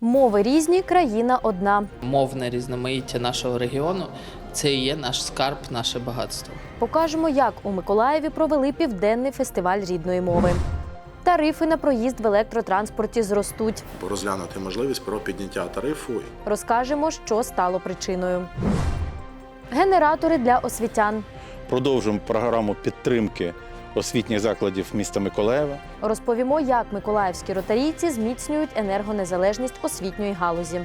Мови різні, країна одна. Мовне різноманіття нашого регіону це і є наш скарб, наше багатство. Покажемо, як у Миколаєві провели південний фестиваль рідної мови. Тарифи на проїзд в електротранспорті зростуть. розглянути можливість про підняття тарифу Розкажемо, що стало причиною. Генератори для освітян. Продовжуємо програму підтримки освітніх закладів міста Миколаєва. Розповімо, як миколаївські ротарійці зміцнюють енергонезалежність освітньої галузі.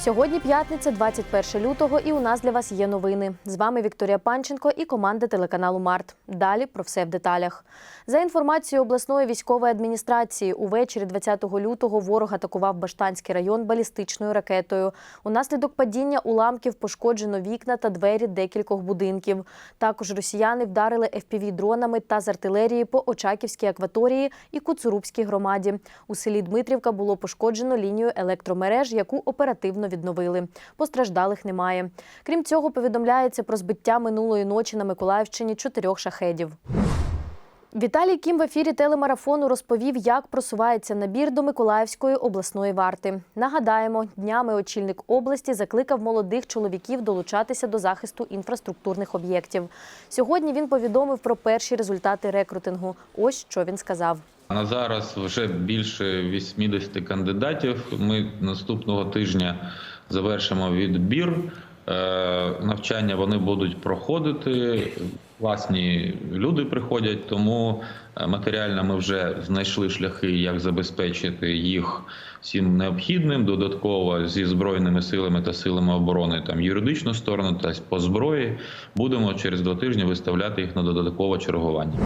Сьогодні п'ятниця, 21 лютого, і у нас для вас є новини. З вами Вікторія Панченко і команда телеканалу Март. Далі про все в деталях. За інформацією обласної військової адміністрації, увечері 20 лютого ворог атакував Баштанський район балістичною ракетою. Унаслідок падіння уламків пошкоджено вікна та двері декількох будинків. Також росіяни вдарили FPV-дронами та з артилерії по Очаківській акваторії і Куцурубській громаді. У селі Дмитрівка було пошкоджено лінію електромереж, яку оперативно відновили. Постраждалих немає. Крім цього, повідомляється про збиття минулої ночі на Миколаївщині чотирьох шахедів. Віталій Кім в ефірі телемарафону розповів, як просувається набір до Миколаївської обласної варти. Нагадаємо, днями очільник області закликав молодих чоловіків долучатися до захисту інфраструктурних об'єктів. Сьогодні він повідомив про перші результати рекрутингу. Ось що він сказав. На зараз вже більше 80 кандидатів. Ми наступного тижня завершимо відбір. Е, Навчання вони будуть проходити. Власні люди приходять, тому е, матеріально ми вже знайшли шляхи, як забезпечити їх всім необхідним. Додатково зі збройними силами та силами оборони там юридичну сторону та по зброї будемо через два тижні виставляти їх на додаткове чергування.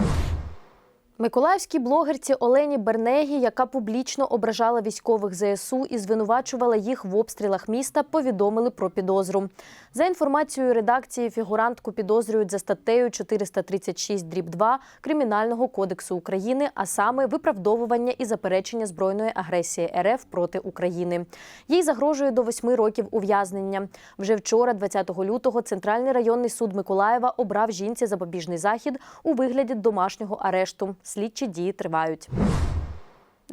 Миколаївській блогерці Олені Бернегі, яка публічно ображала військових ЗСУ і звинувачувала їх в обстрілах міста, повідомили про підозру. За інформацією редакції, фігурантку підозрюють за статтею 436 дріб 2 Кримінального кодексу України, а саме виправдовування і заперечення збройної агресії РФ проти України. Їй загрожує до восьми років ув'язнення. Вже вчора, 20 лютого, Центральний районний суд Миколаєва обрав жінці запобіжний захід у вигляді домашнього арешту. Слідчі дії тривають.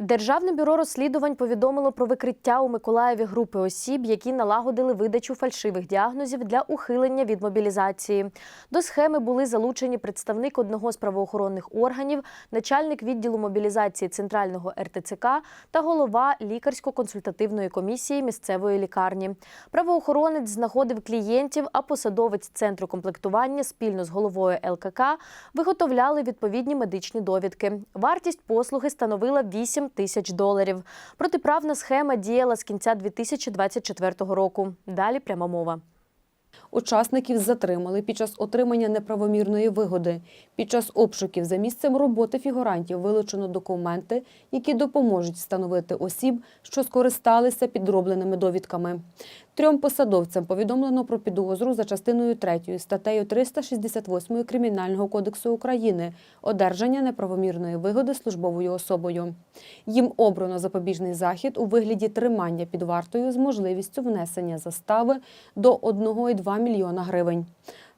Державне бюро розслідувань повідомило про викриття у Миколаєві групи осіб, які налагодили видачу фальшивих діагнозів для ухилення від мобілізації. До схеми були залучені представник одного з правоохоронних органів, начальник відділу мобілізації центрального РТЦК та голова лікарсько-консультативної комісії місцевої лікарні. Правоохоронець знаходив клієнтів, а посадовець центру комплектування спільно з головою ЛКК виготовляли відповідні медичні довідки. Вартість послуги становила 8 тисяч доларів. Протиправна схема діяла з кінця 2024 року. Далі пряма мова. Учасників затримали під час отримання неправомірної вигоди. Під час обшуків за місцем роботи фігурантів вилучено документи, які допоможуть встановити осіб, що скористалися підробленими довідками. Трьом посадовцям повідомлено про підозру за частиною 3 статтею 368 Кримінального кодексу України одержання неправомірної вигоди службовою особою. Їм обрано запобіжний захід у вигляді тримання під вартою з можливістю внесення застави до 1,2 мільйона гривень.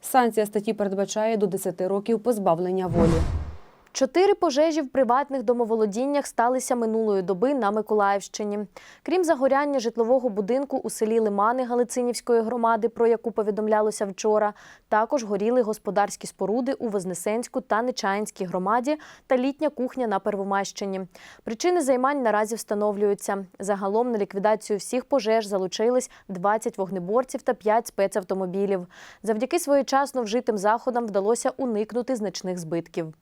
Санкція статті передбачає до 10 років позбавлення волі. Чотири пожежі в приватних домоволодіннях сталися минулої доби на Миколаївщині. Крім загоряння житлового будинку у селі Лимани Галицинівської громади, про яку повідомлялося вчора, також горіли господарські споруди у Вознесенську та Нечаїнській громаді та літня кухня на Первомайщині. Причини займань наразі встановлюються. Загалом на ліквідацію всіх пожеж залучились 20 вогнеборців та 5 спецавтомобілів. Завдяки своєчасно вжитим заходам вдалося уникнути значних збитків.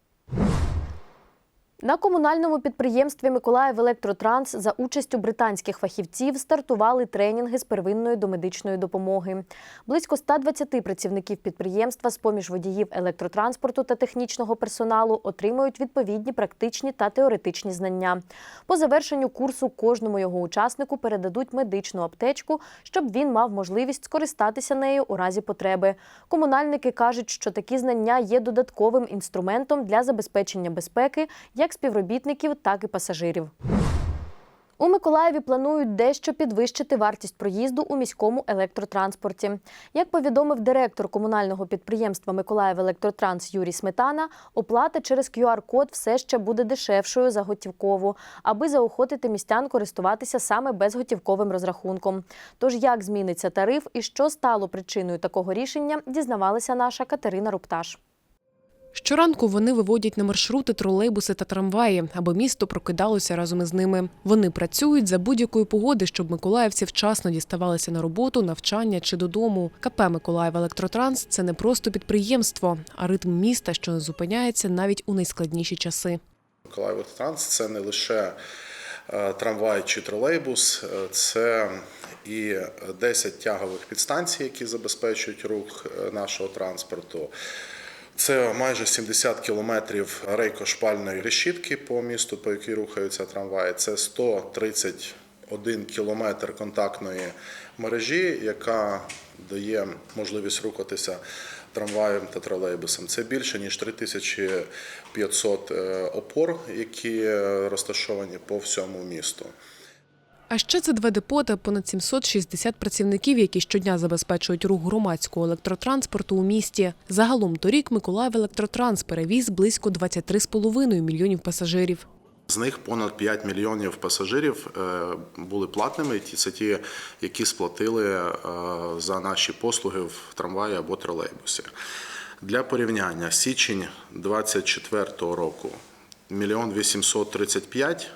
На комунальному підприємстві Миколаїв Електротранс за участю британських фахівців стартували тренінги з первинної домедичної допомоги. Близько 120 працівників підприємства з поміж водіїв електротранспорту та технічного персоналу отримують відповідні практичні та теоретичні знання. По завершенню курсу кожному його учаснику передадуть медичну аптечку, щоб він мав можливість скористатися нею у разі потреби. Комунальники кажуть, що такі знання є додатковим інструментом для забезпечення безпеки як співробітників, так і пасажирів. У Миколаєві планують дещо підвищити вартість проїзду у міському електротранспорті. Як повідомив директор комунального підприємства Миколаїв Електротранс Юрій Сметана, оплата через QR-код все ще буде дешевшою за готівкову, аби заохотити містян користуватися саме безготівковим розрахунком. Тож як зміниться тариф і що стало причиною такого рішення, дізнавалася наша Катерина Рупташ. Щоранку вони виводять на маршрути тролейбуси та трамваї, аби місто прокидалося разом із ними. Вони працюють за будь-якої погоди, щоб миколаївці вчасно діставалися на роботу, навчання чи додому. КП Миколаїв Електротранс це не просто підприємство, а ритм міста, що не зупиняється навіть у найскладніші часи. Миколаїв Транс це не лише е, трамвай чи тролейбус, е, це і 10 тягових підстанцій, які забезпечують рух е, нашого транспорту. Це майже 70 кілометрів рейко-шпальної решітки по місту, по якій рухаються трамваї. Це 131 кілометр контактної мережі, яка дає можливість рухатися трамваєм та тролейбусом. Це більше ніж 3500 е, опор, які е, розташовані по всьому місту. А ще це два депо та понад 760 працівників, які щодня забезпечують рух громадського електротранспорту у місті. Загалом торік Миколаїв Електротранс перевіз близько 23,5 мільйонів пасажирів. З них понад 5 мільйонів пасажирів е, були платними. Ті- Це ті, які сплатили е, за наші послуги в трамваї або тролейбусі. Для порівняння, січень 24 року мільйон 835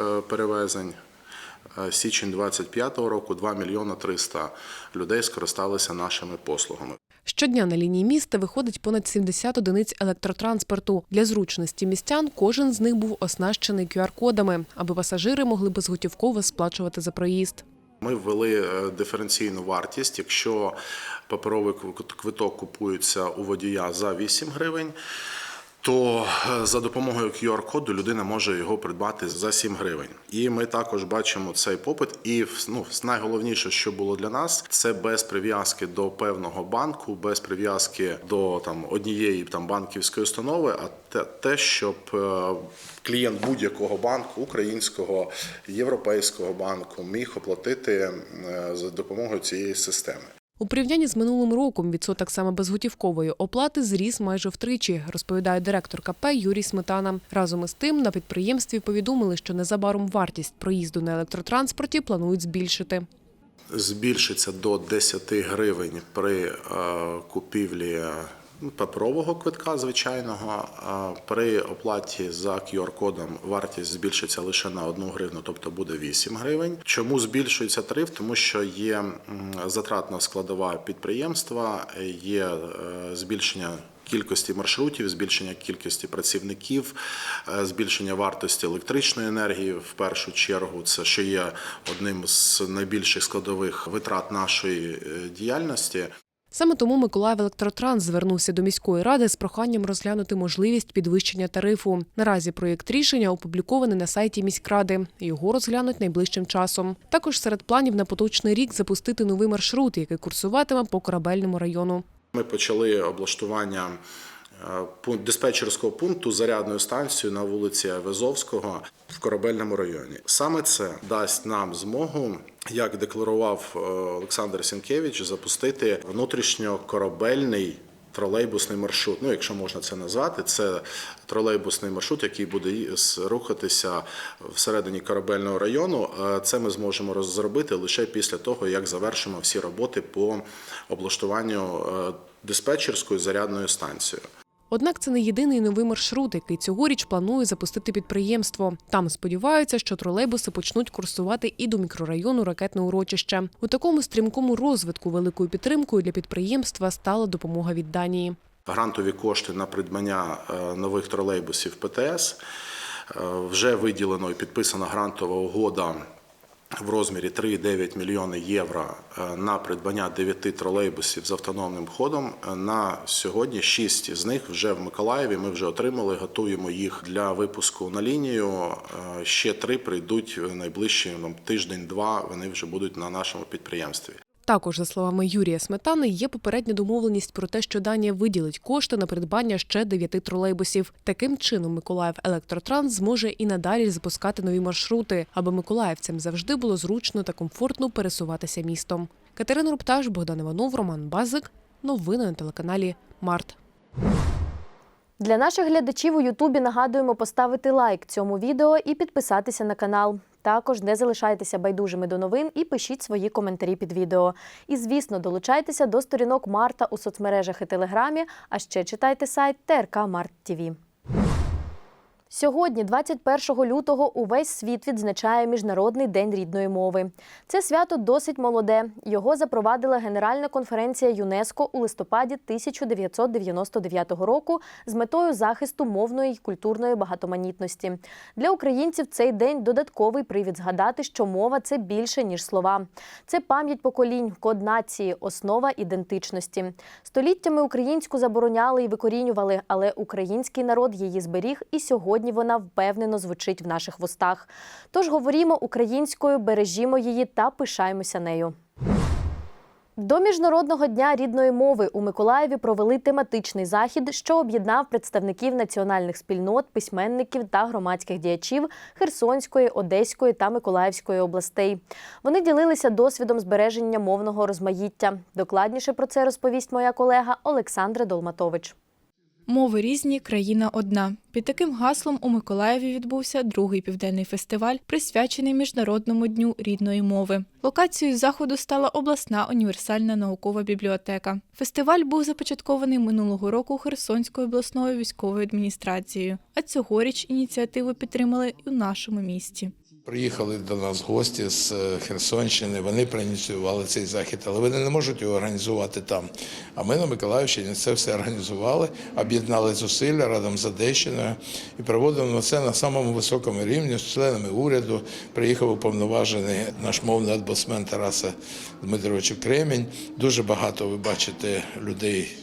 е, перевезень. Е, Січень 25 року 2 мільйона 300 людей скористалися нашими послугами. Щодня на лінії міста виходить понад 70 одиниць електротранспорту. Для зручності містян кожен з них був оснащений QR-кодами, аби пасажири могли безготівково сплачувати за проїзд. Ми ввели е, диференційну вартість. Якщо паперовий квиток купується у водія за 8 гривень, то е, за допомогою QR-коду людина може його придбати за 7 гривень. І ми також бачимо цей попит. І ну, найголовніше, що було для нас, це без прив'язки до певного банку, без прив'язки до там однієї там банківської установи, а те, щоб е, клієнт будь-якого банку, українського, європейського банку, міг оплатити е, за допомогою цієї системи. У порівнянні з минулим роком відсоток саме безготівкової оплати зріс майже втричі, розповідає директор КП Юрій Сметана. Разом із тим на підприємстві повідомили, що незабаром вартість проїзду на електротранспорті планують збільшити. збільшиться до 10 гривень при е, купівлі паперового квитка звичайного. При оплаті за QR-кодом вартість збільшиться лише на 1 гривну, тобто буде 8 гривень. Чому збільшується тариф? Тому що є затратна складова підприємства, є е, збільшення. Кількості маршрутів, збільшення кількості працівників, е, збільшення вартості електричної енергії в першу чергу, це що є одним з найбільших складових витрат нашої е, діяльності. Саме тому Миколаїв Електротранс звернувся до міської ради з проханням розглянути можливість підвищення тарифу. Наразі проєкт рішення опублікований на сайті міськради. Його розглянуть найближчим часом. Також серед планів на поточний рік запустити новий маршрут, який курсуватиме по корабельному району. Ми почали облаштування диспетчерського пункту зарядною станцією на вулиці Везовського в корабельному районі. Саме це дасть нам змогу, як декларував е, Олександр Сінкевич, запустити внутрішньокорабельний. Тролейбусний маршрут, ну якщо можна це назвати, це тролейбусний маршрут, який буде рухатися всередині корабельного району. Е, Це ми зможемо роз- зробити лише після того, як завершимо всі роботи по облаштуванню е, диспетчерської зарядної станції. Однак це не єдиний новий маршрут, який цьогоріч планує запустити підприємство. Там сподіваються, що тролейбуси почнуть курсувати і до мікрорайону ракетне урочище. У такому стрімкому розвитку великою підтримкою для підприємства стала допомога від Данії. Грантові кошти на придбання е, нових тролейбусів ПТС е, вже виділено і підписана грантова угода. В розмірі 3,9 мільйони євро е, на придбання 9 тролейбусів з автономним ходом. Е, На сьогодні 6 з них вже в Миколаєві. Ми вже отримали, готуємо їх для випуску на лінію. Е, Ще три прийдуть в найближчі ну, тиждень-два. Вони вже будуть на нашому підприємстві. Також, за словами Юрія Сметани, є попередня домовленість про те, що Данія виділить кошти на придбання ще дев'яти тролейбусів. Таким чином, Миколаїв Електротранс зможе і надалі запускати нові маршрути, аби миколаївцям завжди було зручно та комфортно пересуватися містом. Катерина Рупташ, Богдан Іванов, Роман Базик. Новини на телеканалі Март. Для наших глядачів у Ютубі нагадуємо поставити лайк цьому відео і підписатися на канал. Також не залишайтеся байдужими до новин і пишіть свої коментарі під відео. І, звісно, долучайтеся до сторінок Марта у соцмережах і Телеграмі, а ще читайте сайт ТРК Март ТІВІ. Сьогодні, 21 лютого, увесь світ відзначає Міжнародний день рідної мови. Це свято досить молоде. Його запровадила Генеральна конференція ЮНЕСКО у листопаді 1999 року з метою захисту мовної й культурної багатоманітності. Для українців цей день додатковий привід згадати, що мова це більше ніж слова. Це пам'ять поколінь, код нації, основа ідентичності. Століттями українську забороняли і викорінювали, але український народ її зберіг, і сьогодні вона впевнено звучить в наших вустах. Тож говорімо українською, бережімо її та пишаємося нею. До Міжнародного дня рідної мови у Миколаєві провели тематичний захід, що об'єднав представників національних спільнот, письменників та громадських діячів Херсонської, Одеської та Миколаївської областей. Вони ділилися досвідом збереження мовного розмаїття. Докладніше про це розповість моя колега Олександра Долматович. Мови різні, країна одна. Під таким гаслом у Миколаєві відбувся другий південний фестиваль, присвячений Міжнародному дню рідної мови. Локацією заходу стала обласна універсальна наукова бібліотека. Фестиваль був започаткований минулого року Херсонською обласною військовою адміністрацією, а цьогоріч ініціативу підтримали і у нашому місті. Приїхали до нас гості з е, Херсонщини, вони проініціювали цей захід, але вони не можуть його організувати там. А ми на Миколаївщині це все організували, об'єднали зусилля разом з Одещиною і проводимо це на самому високому рівні з членами уряду. Приїхав уповноважений наш мовний омбудсмен Тараса Дмитровича Кремінь. Дуже багато ви бачите людей,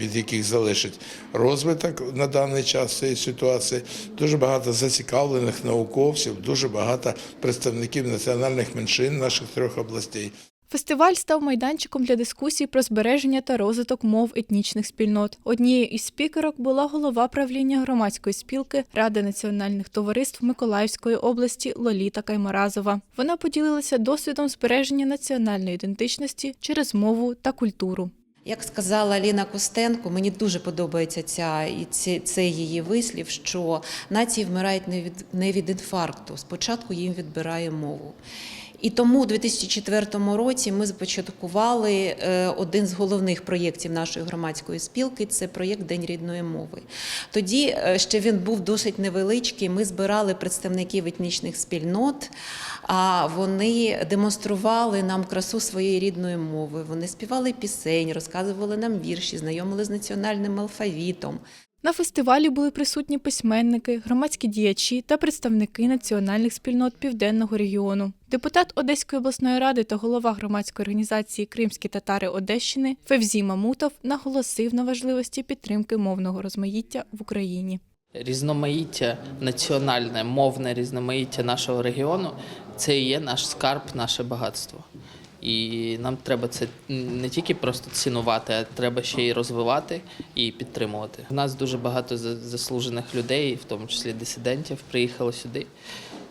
від яких залежить розвиток на даний час цієї ситуації. Дуже багато зацікавлених науковців, дуже багато представників національних меншин наших трьох областей. Фестиваль став майданчиком для дискусій про збереження та розвиток мов етнічних спільнот. Однією із спікерок була голова правління громадської спілки Ради національних товариств Миколаївської області Лоліта Каймаразова. Вона поділилася досвідом збереження національної ідентичності через мову та культуру. Як сказала Ліна Костенко, мені дуже подобається ця і ці- цей її вислів, що нації вмирають не від не від інфаркту. Спочатку їм відбирає мову. І тому у 2004 році ми започаткували е, один з головних проєктів нашої громадської спілки це проєкт День рідної мови. Тоді е, ще він був досить невеличкий. Ми збирали представників етнічних спільнот, а вони демонстрували нам красу своєї рідної мови. Вони співали пісень, розказували нам вірші, знайомили з національним алфавітом. На фестивалі були присутні письменники, громадські діячі та представники національних спільнот південного регіону. Депутат Одеської обласної ради та голова громадської організації Кримські татари Одещини Февзі Мамутов наголосив на важливості підтримки мовного розмаїття в Україні. Різноманіття, національне, мовне різноманіття нашого регіону це і є наш скарб, наше багатство. І нам треба це не тільки просто цінувати, а треба ще й розвивати і підтримувати. У нас дуже багато за- заслужених людей, в тому числі дисидентів, приїхало сюди.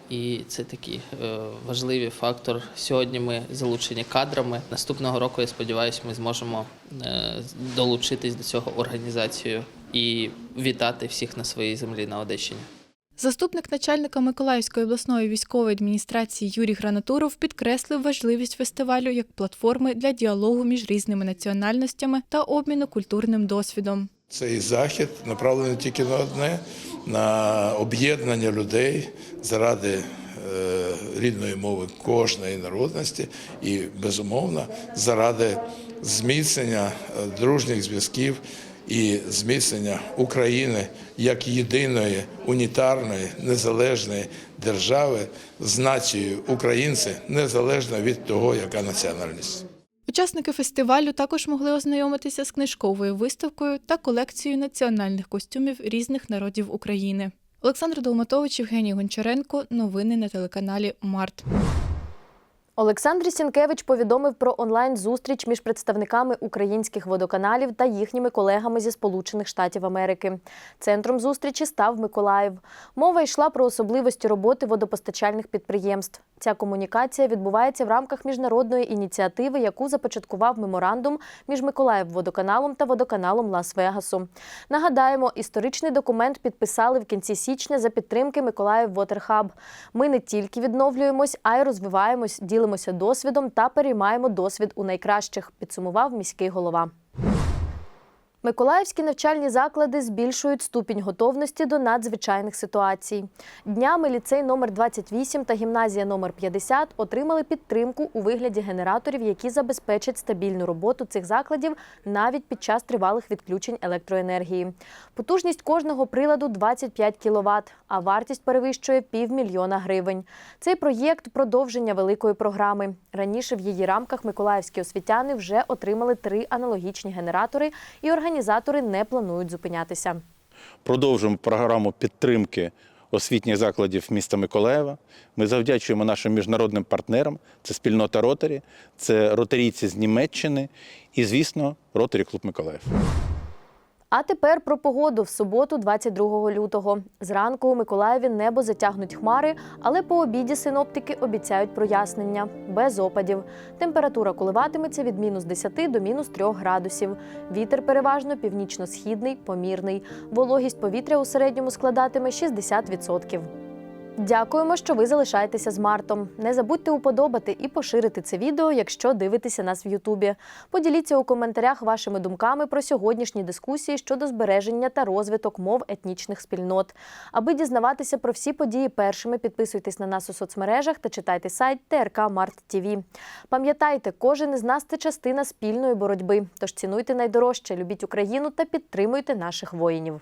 І це такий е, важливий фактор. Сьогодні ми залучені кадрами. Наступного року, я сподіваюся, ми зможемо е, долучитись до цього організацією і вітати всіх на своїй землі на Одещині. Заступник начальника Миколаївської обласної військової адміністрації Юрій Гранатуров підкреслив важливість фестивалю як платформи для діалогу між різними національностями та обміну культурним досвідом. Цей захід направлений тільки на одне на об'єднання людей заради е, рідної мови кожної народності і безумовно заради зміцнення е, дружніх зв'язків і зміцнення України як єдиної унітарної незалежної держави з нацією українці незалежно від того, яка національність. Учасники фестивалю також могли ознайомитися з книжковою виставкою та колекцією національних костюмів різних народів України. Олександр Долматович, Євгеній Гончаренко. Новини на телеканалі Март. Олександр Сінкевич повідомив про онлайн-зустріч між представниками українських водоканалів та їхніми колегами зі Сполучених Штатів Америки. Центром зустрічі став Миколаїв. Мова йшла про особливості роботи водопостачальних підприємств. Ця комунікація відбувається в рамках міжнародної ініціативи, яку започаткував меморандум між Миколаїв-водоканалом та водоканалом Лас-Вегасу. Нагадаємо, історичний документ підписали в кінці січня за підтримки Миколаїв Вотерхаб. Ми не тільки відновлюємось, а й розвиваємось, ділимося досвідом та переймаємо досвід у найкращих, підсумував міський голова. Миколаївські навчальні заклади збільшують ступінь готовності до надзвичайних ситуацій. Днями ліцей номер 28 та гімназія номер 50 отримали підтримку у вигляді генераторів, які забезпечать стабільну роботу цих закладів навіть під час тривалих відключень електроенергії. Потужність кожного приладу 25 кВт, а вартість перевищує півмільйона гривень. Цей проєкт продовження великої програми. Раніше в її рамках миколаївські освітяни вже отримали три аналогічні генератори, і організатори не планують зупинятися. Продовжуємо програму підтримки освітніх закладів міста Миколаєва. Ми завдячуємо нашим міжнародним партнерам. Це спільнота Ротарі, це ротарійці з Німеччини і, звісно, Ротарі Клуб Миколаїв. А тепер про погоду в суботу, 22 лютого. Зранку у Миколаєві небо затягнуть хмари, але по обіді синоптики обіцяють прояснення без опадів. Температура коливатиметься від мінус 10 до мінус 3 градусів. Вітер переважно північно-східний, помірний. Вологість повітря у середньому складатиме 60%. Дякуємо, що ви залишаєтеся з Мартом. Не забудьте уподобати і поширити це відео, якщо дивитеся нас в Ютубі. Поділіться у коментарях вашими думками про сьогоднішні дискусії щодо збереження та розвиток мов етнічних спільнот. Аби дізнаватися про всі події першими, підписуйтесь на нас у соцмережах та читайте сайт ТРК Март ТІВІ. Пам'ятайте, кожен із нас це частина спільної боротьби. Тож цінуйте найдорожче, любіть Україну та підтримуйте наших воїнів.